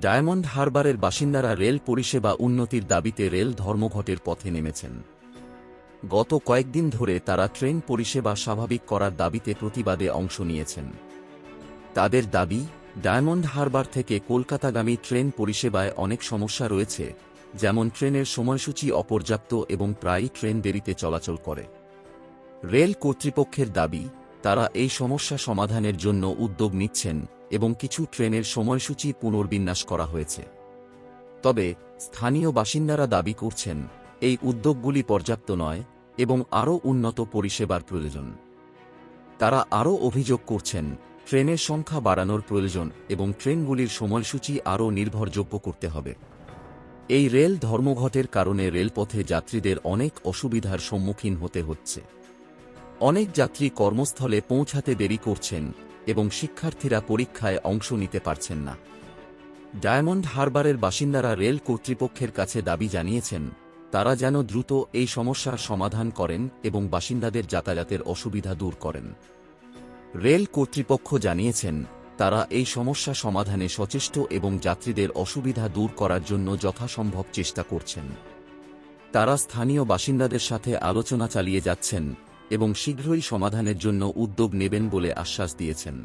Diamond হারবারের বাসিন্দারা rail পরিষেবা উন্নতির দাবিতে রেল ধর্মঘটের পথে নেমেছেন। গত কয়েকদিন ধরে তারা ট্রেন পরিষেবা স্বাভাবিক করার দাবিতে প্রতিবাদে অংশ নিয়েছেন। তাদের দাবি, ডায়মন্ড হারবার থেকে কলকাতাগামী ট্রেন পরিষেবায় অনেক সমস্যা রয়েছে, যেমন ট্রেনের সময়সূচি অপর্যাপ্ত এবং প্রায়ই ট্রেন দেরিতে চলাচল করে। রেল কর্তৃপক্ষের দাবি, তারা এই সমস্যা সমাধানের জন্য উদ্যোগ নিচ্ছেন এবং কিছু ট্রেনের সময়সূচি পুনর্বিন্যাস করা হয়েছে। তবে, স্থানীয় বাসিন্দারা দাবি করছেন, এই উদ্যোগগুলি পর্যাপ্ত নয় এবং আরও উন্নত পরিষেবার প্রয়োজন। তারা আরও অভিযোগ করছেন, ট্রেনের সংখ্যা বাড়ানোর প্রয়োজন এবং ট্রেনগুলির সময়সূচি আরও নির্ভরযোগ্য করতে হবে। এই রেল ধর্মঘটের কারণে রেলপথে যাত্রীদের অনেক অসুবিধার সম্মুখীন হতে হচ্ছে। অনেক যাত্রী কর্মস্থলে পৌঁছাতে দেরি করছেন এবং শিক্ষার্থীরা পরীক্ষায় অংশ নিতে পারছেন না। ডায়মন্ড হারবারের বাসিন্দারা রেল কর্তৃপক্ষের কাছে দাবি জানিয়েছেন, তারা যেন দ্রুত এই সমস্যার সমাধান করেন এবং বাসিন্দাদের যাতায়াতের অসুবিধা দূর করেন। রেল কর্তৃপক্ষ জানিয়েছেন, তারা এই সমস্যা সমাধানে সচেষ্ট এবং যাত্রীদের অসুবিধা দূর করার জন্য যথাসম্ভব চেষ্টা করছেন। তারা স্থানীয় বাসিন্দাদের সাথে আলোচনা চালিয়ে যাচ্ছেন এবং শীঘ্রই সমাধানের জন্য উদ্যোগ নেবেন বলে আশ্বাস দিয়েছেন।